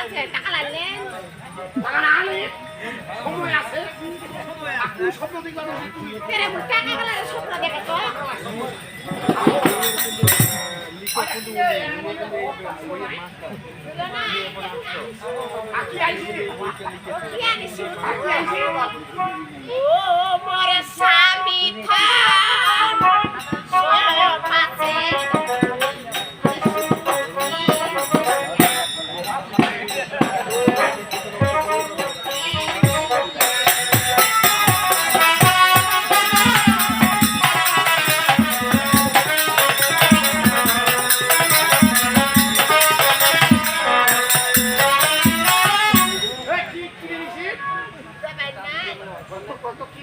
আছে টাকা লাগলেন টাকা না হলে সময় আছে আপনি স্বপ্ন দেখবেন টাকা গেলে স্বপ্ন দেখে তো Aqui aí, aqui aí, aqui aí. কত কত কি